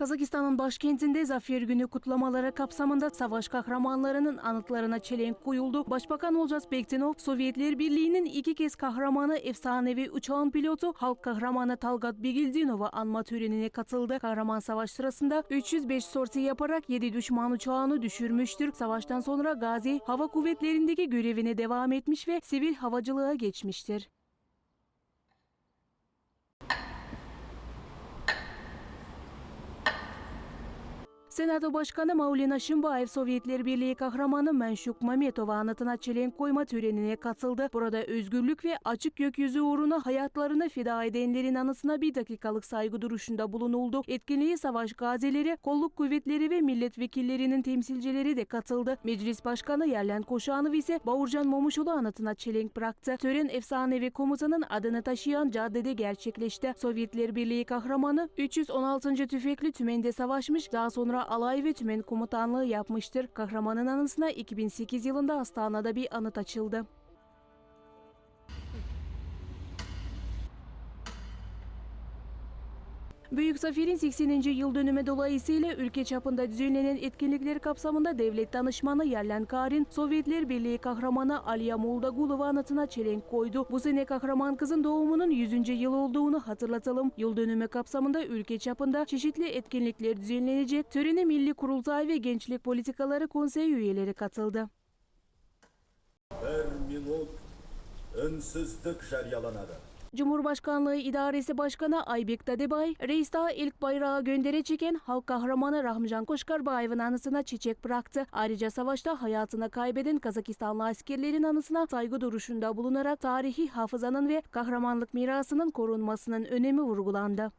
Kazakistan'ın başkentinde Zafer Günü kutlamaları kapsamında savaş kahramanlarının anıtlarına çelenk koyuldu. Başbakan Olcay Bektinov, Sovyetler Birliği'nin iki kez kahramanı efsanevi uçağın pilotu halk kahramanı Talgat Bigildinova anma törenine katıldı. Kahraman savaş sırasında 305 sorti yaparak 7 düşman uçağını düşürmüştür. Savaştan sonra Gazi Hava Kuvvetleri'ndeki görevine devam etmiş ve sivil havacılığa geçmiştir. Senato Başkanı Maulina Şimbaev Sovyetler Birliği kahramanı Menşuk Mametova anıtına çelenk koyma törenine katıldı. Burada özgürlük ve açık gökyüzü uğruna hayatlarını feda edenlerin anısına bir dakikalık saygı duruşunda bulunuldu. Etkinliğe savaş gazileri, kolluk kuvvetleri ve milletvekillerinin temsilcileri de katıldı. Meclis Başkanı Yerlen Koşanov ise Bavurcan Momuşulu anıtına çelenk bıraktı. Tören efsanevi komutanın adını taşıyan caddede gerçekleşti. Sovyetler Birliği kahramanı 316. tüfekli tümende savaşmış, daha sonra tümen komutanlığı yapmıştır. Kahramanın anısına 2008 yılında Astana'da bir anıt açıldı. Büyük Zafer'in 80. yıl dönümü dolayısıyla ülke çapında düzenlenen etkinlikler kapsamında devlet danışmanı Yerlen Karin, Sovyetler Birliği kahramanı Aliya Moldagulova anıtına çelenk koydu. Bu sene kahraman kızın doğumunun 100. yıl olduğunu hatırlatalım. Yıl dönümü kapsamında ülke çapında çeşitli etkinlikler düzenlenecek. Törene Milli Kurultay ve Gençlik Politikaları Konseyi üyeleri katıldı. Bir minut ünsüzlük jaryalanadi. Cumhurbaşkanlığı İdaresi Başkanı Aybek Dadebay, Reis'ta ilk bayrağı göndere çeken halk kahramanı Rahmjan Koşkarbayev'in anısına çiçek bıraktı. Ayrıca savaşta hayatını kaybeden Kazakistanlı askerlerin anısına saygı duruşunda bulunarak tarihi hafızanın ve kahramanlık mirasının korunmasının önemi vurgulandı.